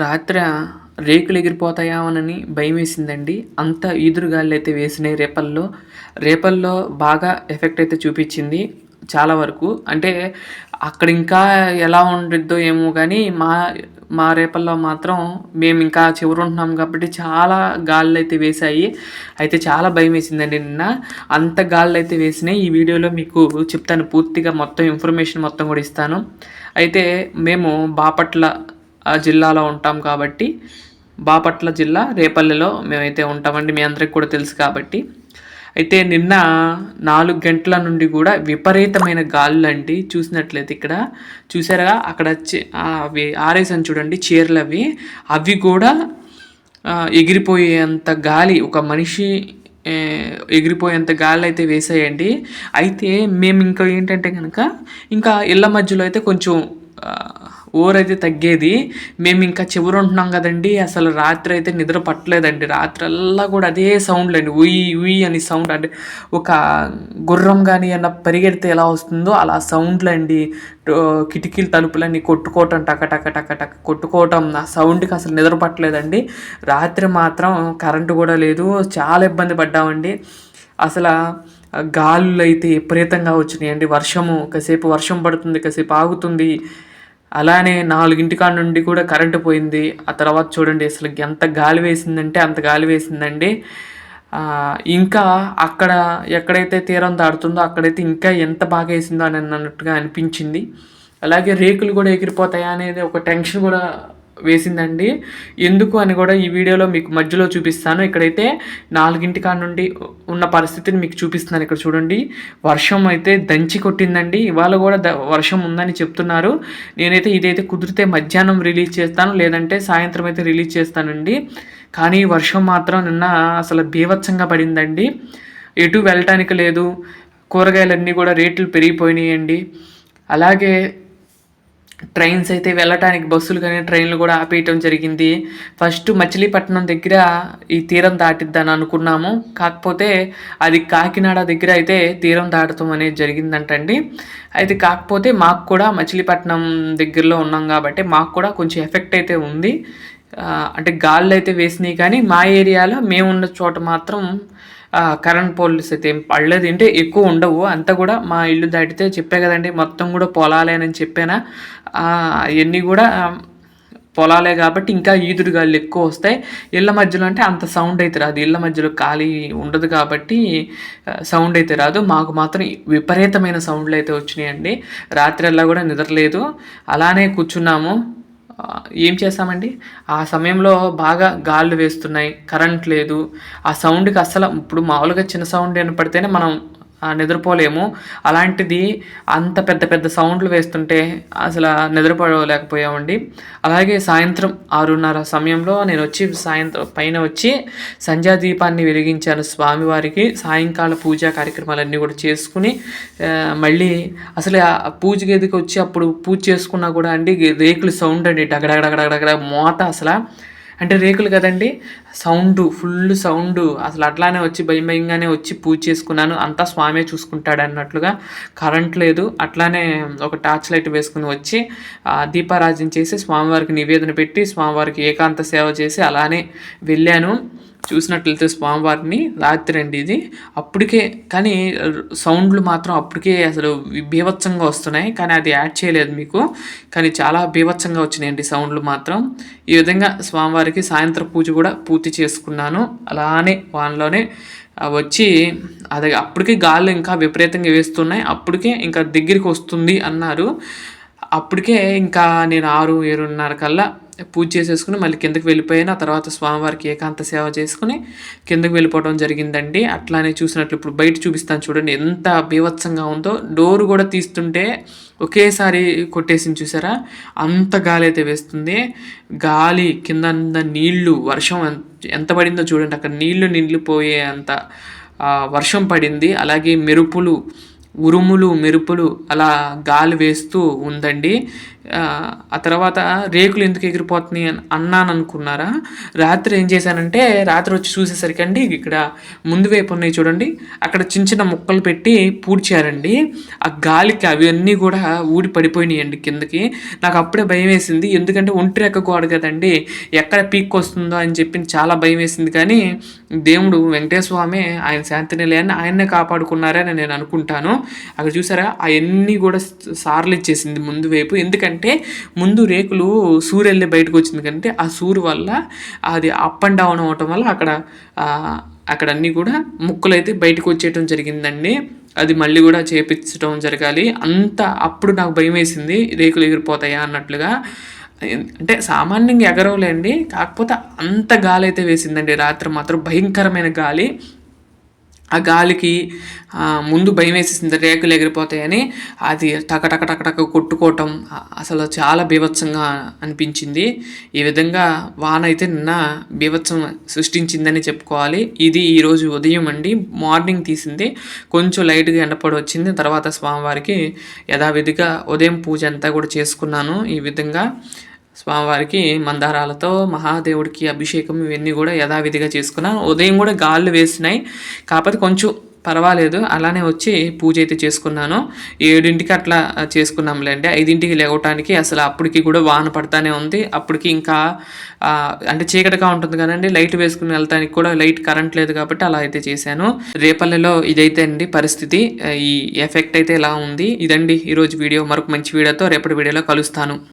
రాత్ర రేకులు ఎగిరిపోతాయామోనని భయం వేసిందండి అంత ఈదురుగాలు అయితే వేసినాయి రేపల్లో. రేపల్లో బాగా ఎఫెక్ట్ అయితే చూపించింది చాలా వరకు. అంటే అక్కడ ఇంకా ఎలా ఉండిద్దో ఏమో కానీ మా మా రేపల్లో మాత్రం మేము ఇంకా చివరి ఉంటున్నాం కాబట్టి చాలా గాళ్ళు అయితే వేసాయి అయితే చాలా భయం వేసిందండి నిన్న. అంత గాళ్ళు అయితే వేసినాయి. ఈ వీడియోలో మీకు చెప్తాను పూర్తిగా మొత్తం ఇన్ఫర్మేషన్ మొత్తం కూడా ఇస్తాను. అయితే మేము బాపట్ల జిల్లాలో ఉంటాం కాబట్టి బాపట్ల జిల్లా రేపల్లెలో మేమైతే ఉంటామండి మీ అందరికి కూడా తెలుసు కాబట్టి. అయితే నిన్న నాలుగు గంటల నుండి కూడా విపరీతమైన గాలులు అండి చూసినట్లయితే ఇక్కడ. చూసారా? అక్కడ అవి ఆరేసాను చూడండి చీరలు అవి. అవి కూడా ఎగిరిపోయేంత గాలి ఒక మనిషి ఎగిరిపోయేంత గాలి అయితే వేసాయండి అయితే మేము ఇంకా ఏంటంటే కనుక ఇంకా ఇళ్ళ మధ్యలో అయితే కొంచెం ఊరైతే తగ్గేది. మేము ఇంకా చివరి ఉంటున్నాం కదండి. అసలు రాత్రి అయితే నిద్ర పట్టలేదండి. రాత్రల్లా కూడా అదే సౌండ్లు అండి ఉయ్ ఉయ్ అని సౌండ్ అంటే ఒక గుర్రం కానీ అన్న పరిగెడితే ఎలా వస్తుందో అలా సౌండ్లు అండి కిటికీలు తలుపులన్నీ కొట్టుకోవటం టక టక టక టక కొట్టుకోవటం ఆ సౌండ్కి అసలు నిద్ర పట్టలేదండి. రాత్రి మాత్రం కరెంటు కూడా లేదు. చాలా ఇబ్బంది పడ్డామండి. అసలు గాలులు అయితే విపరీతంగా వచ్చినాయండి. వర్షము కాసేపు వర్షం పడుతుంది కాసేపు ఆగుతుంది. అలానే నాలుగింటి కాడ నుండి కూడా కరెంటు పోయింది. ఆ తర్వాత చూడండి అసలు ఎంత గాలి వేసిందంటే అంత గాలి వేసిందండి. ఇంకా అక్కడ ఎక్కడైతే తీరం దాడుతుందో అక్కడైతే ఇంకా ఎంత బాగా వేసిందో అని అన్నట్టుగా అనిపించింది. అలాగే రేకులు కూడా ఎగిరిపోతాయా అనేది ఒక టెన్షన్ కూడా వేసిందండి. ఎందుకు అని కూడా ఈ వీడియోలో మీకు మధ్యలో చూపిస్తాను. ఇక్కడైతే నాలుగింటి కాడ నుండి ఉన్న పరిస్థితిని మీకు చూపిస్తున్నాను ఇక్కడ చూడండి. వర్షం అయితే దంచి కొట్టిందండి. ఇవాళ కూడా వర్షం ఉందని చెప్తున్నారు. నేనైతే ఇదైతే కుదిరితే మధ్యాహ్నం రిలీజ్ చేస్తాను. లేదంటే సాయంత్రం అయితే రిలీజ్ చేస్తానండి. కానీ వర్షం మాత్రం నిన్న అసలు బీభత్సంగా పడిందండి. ఎటు వెళ్ళటానికి లేదు. కూరగాయలన్నీ కూడా రేట్లు పెరిగిపోయినాయండి. అలాగే ట్రైన్స్ అయితే వెళ్ళటానికి బస్సులు కానీ ట్రైన్లు కూడా ఆపేయటం జరిగింది. ఫస్ట్ మచిలీపట్నం దగ్గర ఈ తీరం దాటిద్దని అనుకున్నాము. కాకపోతే అది కాకినాడ దగ్గర అయితే తీరం దాటడం అనేది జరిగిందంటండి. అయితే కాకపోతే మాకు కూడా మచిలీపట్నం దగ్గరలో ఉన్నాం కాబట్టి మాకు కూడా కొంచెం ఎఫెక్ట్ అయితే ఉంది. అంటే గాళ్ళు అయితే వేసినాయి కానీ మా ఏరియాలో మేము ఉన్న చోట మాత్రం కరెంట్ పోల్స్ అయితే ఏం పడలేదు అంటే ఎక్కువ ఉండవు. అంతా కూడా మా ఇల్లు దాటితే చెప్పే కదండి మొత్తం కూడా పొలాలే అని చెప్పానా. అవన్నీ కూడా పొలాలే కాబట్టి ఇంకా ఈదురు గాలు ఎక్కువ వస్తాయి. ఇళ్ళ మధ్యలో అంటే అంత సౌండ్ అయితే రాదు. ఇళ్ళ మధ్యలో ఖాళీ ఉండదు కాబట్టి సౌండ్ అయితే రాదు. మాకు మాత్రం విపరీతమైన సౌండ్లు అయితే వచ్చినాయండి. రాత్రి కూడా నిద్రలేదు. అలానే కూర్చున్నాము. ఏం చేస్తామండి ఆ సమయంలో బాగా గాళ్ళు వేస్తున్నాయి కరెంట్ లేదు. ఆ సౌండ్కి అస్సలు ఇప్పుడు మామూలుగా చిన్న సౌండ్ పడితేనే మనం నిద్రపోలేము. అలాంటిది అంత పెద్ద పెద్ద సౌండ్లు వేస్తుంటే అసలు నిద్రపోలేకపోయామండి. అలాగే సాయంత్రం ఆరున్నర సమయంలో నేను వచ్చి సాయంత్రం పైన వచ్చి సంధ్యా దీపాన్ని వెలిగించాను స్వామివారికి. సాయంకాల పూజా కార్యక్రమాలన్నీ కూడా చేసుకుని మళ్ళీ అసలు ఆ పూజ గదికి వచ్చి అప్పుడు పూజ చేసుకున్నా కూడా అండి రేకులు సౌండ్ అండి. డగడగడగడగడ మోత అసలు. అంటే రేకులు కదండి సౌండ్ ఫుల్ సౌండ్. అసలు అట్లానే వచ్చి భయం భయంగానే వచ్చి పూజ చేసుకున్నాను. అంతా స్వామే చూసుకుంటాడు అన్నట్లుగా. కరెంట్ లేదు. అట్లానే ఒక టార్చ్ లైట్ వేసుకుని వచ్చి ఆ, దీపారాజన చేసి స్వామివారికి నివేదన పెట్టి స్వామివారికి ఏకాంత సేవ చేసి అలానే వెళ్ళాను. చూసినట్లయితే స్వామివారిని రాత్రి అండి ఇది. అప్పటికే కానీ సౌండ్లు మాత్రం అప్పటికే అసలు బీభత్సంగా వస్తున్నాయి. కానీ అది యాడ్ చేయలేదు మీకు. కానీ చాలా బీభత్సంగా వచ్చినాయండి సౌండ్లు మాత్రం. ఈ విధంగా స్వామివారికి సాయంత్రం పూజ కూడా పూర్తి చేసుకున్నాను. అలానే వానలోనే వచ్చి అది అప్పటికే గాళ్ళు ఇంకా విపరీతంగా వేస్తున్నాయి. అప్పటికే ఇంకా దగ్గరికి వస్తుంది అన్నారు. అప్పటికే ఇంకా నేను ఆరు ఏడున్నర కల్లా పూజ చేసేసుకుని మళ్ళీ కిందకి వెళ్ళిపోయిన ఆ తర్వాత స్వామివారికి ఏకాంత సేవ చేసుకుని కిందకి వెళ్ళిపోవడం జరిగిందండి. అట్లానే చూసినట్లు ఇప్పుడు బయట చూపిస్తాను చూడండి ఎంత బీభత్సంగా ఉందో. డోర్ కూడా తీస్తుంటే ఒకేసారి కొట్టేసింది చూసారా? అంత గాలి అయితే వేస్తుంది. గాలి కింద నీళ్ళు వర్షం ఎంత- ఎంత పడిందో చూడండి. అక్కడ నీళ్ళు నిండిపోయే అంత వర్షం పడింది. అలాగే మెరుపులు ఉరుములు మెరుపులు అలా గాలి వేస్తూ ఉందండి. ఆ, తర్వాత రేకులు ఎందుకు ఎగిరిపోతున్నాయి అని అన్నాను అనుకున్నారా రాత్రి ఏం చేశానంటే రాత్రి వచ్చి చూసేసరికి అండి ఇక్కడ ముందు వైపు ఉన్నాయి చూడండి అక్కడ చిన్న చిన్న ముక్కలు పెట్టి పూడ్చారండి. ఆ గాలికి అవన్నీ కూడా ఊడి పడిపోయినాయండి కిందకి. నాకు అప్పుడే భయం వేసింది ఎందుకంటే ఒంటి రెక్క గోడ కదండి ఎక్కడ పీక్ వస్తుందో అని చెప్పి చాలా భయం వేసింది. కానీ దేవుడు వెంకటేశ్వర స్వామి ఆయన శాంతి నిలయాన్ని ఆయన్నే కాపాడుకున్నారని నేను అనుకుంటాను. అక్కడ చూసారా? అవన్నీ కూడా సార్లు ఇచ్చేసింది ముందు వైపు. ఎందుకంటే ముందు రేకులు సూర్యు వెళ్ళి బయటకు వచ్చింది కంటే ఆ సూర్యు వల్ల అది అప్ అండ్ డౌన్ అవటం వల్ల అక్కడ అక్కడ అన్నీ కూడా ముక్కలు అయితే బయటకు వచ్చేయటం జరిగిందండి. అది మళ్ళీ కూడా చేపించడం జరగాలి. అంత అప్పుడు నాకు భయం వేసింది. రేకులు ఎగిరిపోతాయా అన్నట్లుగా. అంటే సామాన్యంగా ఎగరవలేండి కాకపోతే అంత గాలి అయితే వేసిందండి. రాత్రి మాత్రం భయంకరమైన గాలి. ఆ గాలికి ముందు భయం వేసేసింది రేకులు ఎగిరిపోతాయని అది టక టక కొట్టుకోవటం అసలు చాలా బీభత్సంగా అనిపించింది. ఈ విధంగా వాన అయితే నిన్న బీభత్సం సృష్టించిందని చెప్పుకోవాలి. ఇది ఈరోజు ఉదయం అండి మార్నింగ్ తీసింది. కొంచెం లైట్గా ఎండపడి వచ్చింది. తర్వాత స్వామివారికి యథావిధిగా ఉదయం పూజ అంతా కూడా చేసుకున్నాను ఈ విధంగా. స్వామివారికి మందారాలతో మహాదేవుడికి అభిషేకం ఇవన్నీ కూడా యథావిధిగా చేసుకున్నాను ఉదయం కూడా గాళ్ళు వేసినాయి. కాకపోతే కొంచెం పర్వాలేదు. అలానే వచ్చి పూజ అయితే చేసుకున్నాను. ఏడింటికి అట్లా చేసుకున్నాంలేండి ఐదింటికి లేవటానికి అసలు అప్పటికి కూడా వాన పడతానే ఉంది. అప్పటికి ఇంకా అంటే చీకటిగా ఉంటుంది కదండి. లైట్ వేసుకుని వెళ్తానికి కూడా లైట్ కరెంట్ లేదు కాబట్టి అలా అయితే చేశాను. రేపల్లెలో ఇదైతే అండి పరిస్థితి. ఈ ఎఫెక్ట్ అయితే ఇలా ఉంది? ఇదండి ఈరోజు వీడియో. మరొక మంచి వీడియోతో రేపటి వీడియోలో కలుస్తాను.